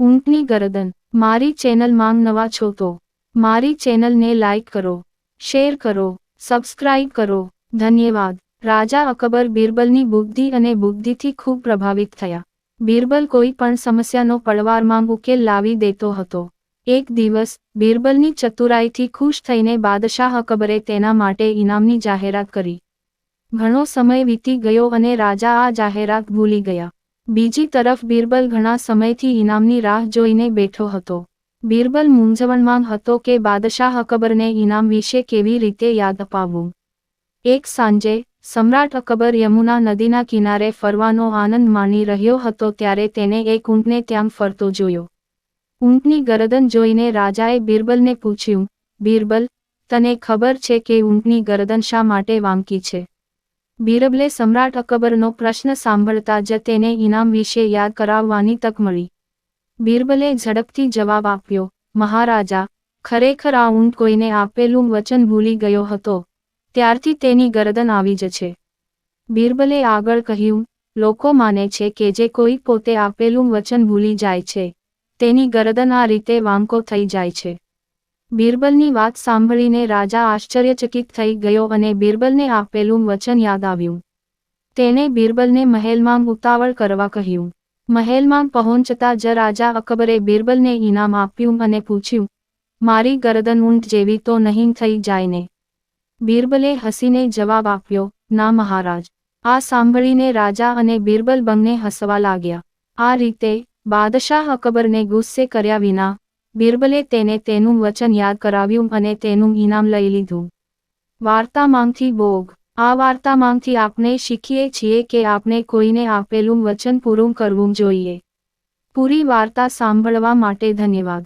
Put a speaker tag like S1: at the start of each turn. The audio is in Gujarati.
S1: ઊંટની ગરદન. મારી ચેનલમાં નવા છો તો મારી ચેનલને લાઇક કરો, શેર કરો, સબસ્ક્રાઇબ કરો. ધન્યવાદ. રાજા અકબર બિરબલની બુદ્ધિ અને બુદ્ધિથી ખૂબ પ્રભાવિત થયા. બિરબલ કોઈ પણ સમસ્યાનો પડવારમાં ઉકેલ લાવી દેતો હતો. એક દિવસ, બિરબલની ચતુરાઈથી ખુશ થઈને બાદશાહ અકબરે તેના માટે ઇનામની જાહેરાત કરી. ઘણો સમય વીતી ગયો અને રાજા આ જાહેરાત ભૂલી ગયા. બીજી તરફ બિરબલ ઘણા સમયથી ઇનામની રાહ જોઈને બેઠો હતો. બિરબલ મૂંઝવણમાં હતો કે બાદશાહ અકબરને ઇનામ વિશે કેવી રીતે યાદ અપાવવું. એક સાંજે, સમ્રાટ અકબર યમુના નદીના કિનારે ફરવાનો આનંદ માણી રહ્યો હતો ત્યારે તેને એક ઊંટને ત્યાં ફરતો જોયો. ઊંટની ગરદન જોઈને રાજાએ બિરબલને પૂછ્યું, બિરબલ, તને ખબર છે કે ઊંટની ગરદન શા માટે વાંકી છે? બિરબલે સમ્રાટ અકબરનો પ્રશ્ન સાંભળતા જ તેને ઇનામ વિશે યાદ કરાવવાની તક મળી. બીરબલે ઝડપથી જવાબ આપ્યો, મહારાજા, ખરેખર આ ઊંટ કોઈને આપેલું વચન ભૂલી ગયો હતો. ત્યારથી તેની ગરદન આવી જ છે. બિરબલે આગળ કહ્યું, લોકો માને છે કે જે કોઈ પોતે આપેલું વચન ભૂલી જાય છે, તેની ગરદન આ રીતે વાંકો થઈ જાય છે. બિરબલની વાત સાંભળીને રાજા આશ્ચર્યચકિત થઈ ગયો અને બિરબલને આપેલું વચન યાદ આવ્યું. તેને બિરબલને મહેલમાં ઉતાવળ કરવા કહ્યું. મહેલમાં પહોંચતા જ રાજા અકબરે બિરબલને ઇનામ આપ્યું અને પૂછ્યું, મારી ગરદન ઊંટ જેવી તો નહીં થઈ જાય ને બિરબલે હસીને જવાબ આપ્યો, ના મહારાજ. આ સાંભળીને રાજા અને બિરબલ બંને હસવા લાગ્યા. આ રીતે બાદશાહ અકબરને ગુસ્સે કર્યા વિના બિરબલે તેને તેનું વચન યાદ કરાવ્યું અને તેનું ઇનામ લઈ લીધું. વાર્તામાંથી ભોગ આ વાર્તામાંથી આપણે શીખીએ છીએ કે આપણે કોઈને આપેલું વચન પૂરું કરવું જોઈએ. પૂરી વાર્તા સાંભળવા માટે ધન્યવાદ.